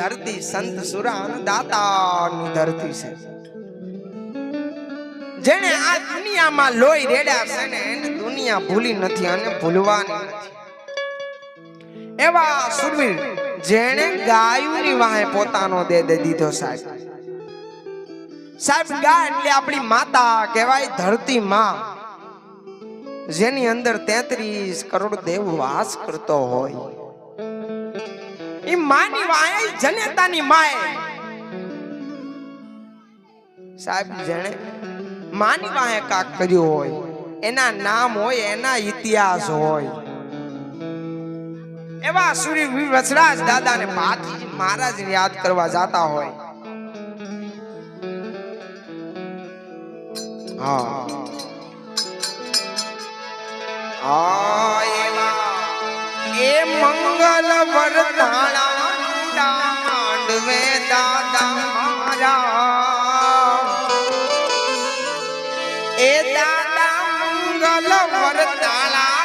ધરતી સંત સુરાન દાતાની ધરતી છે. જેને આ દુનિયામાં લોહી રેડ્યા છે ને, એને દુનિયા ભૂલી નથી અને ભૂલવાની નથી. એવા સુરવીર જેણે ગાયુની વાહે પોતાનો દે દે દીધો સાહેબ. સાહેબ ગાય એટલે આપણી માતા કહેવાય ધરતી માં, જેની અંદર તેત્રીસ કરોડ દેવ વાસ કરતો હોય. ઈ માની વાય જનેતાની માય. સાહેબ, જેણે માની વાય કાક કર્યું હોય, એના નામ હોય, એના ઇતિહાસ હોય. એવા સુરી વસરાજ દાદાને પાથી મહારાજ યાદ કરવા જાતા હોય. હા. એવા એ મંગલ વરદાણા માંડવે દાદા મારા. એ દાદા મંગલ વરદાણા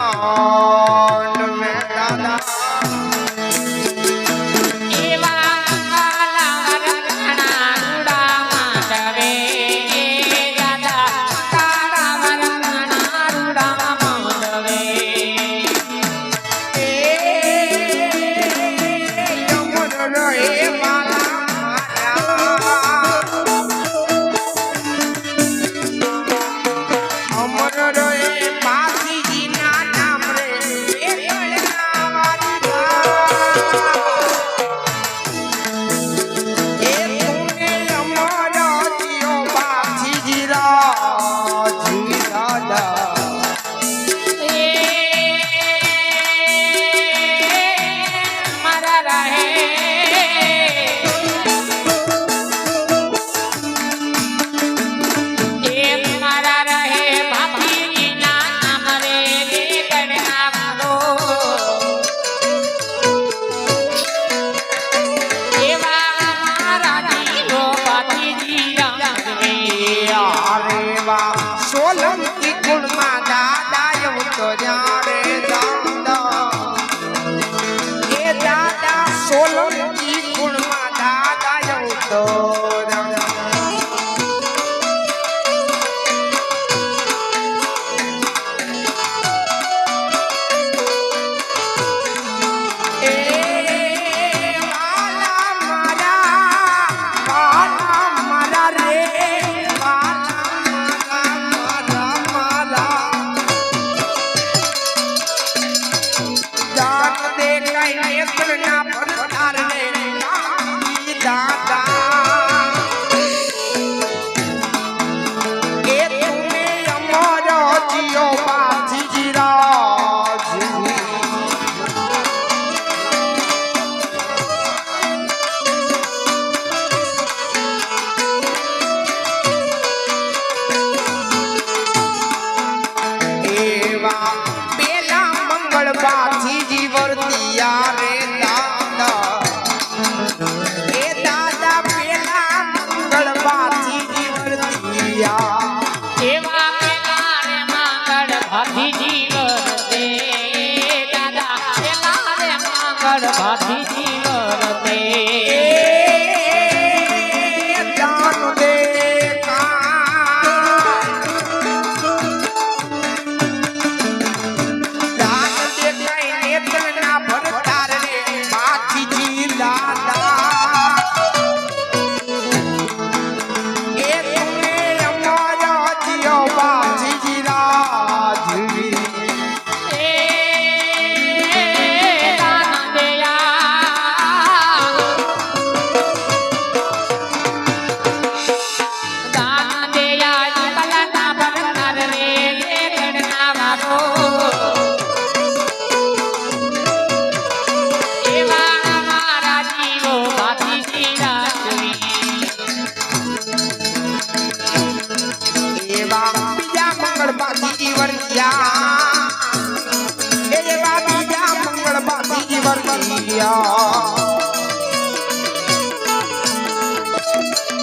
માંડવે દાદા એવું પાછી જીવરતિયા રે દાદા એ દાદા પેલા મંગળ પાછી જીવરતિયા એવા પેલા રે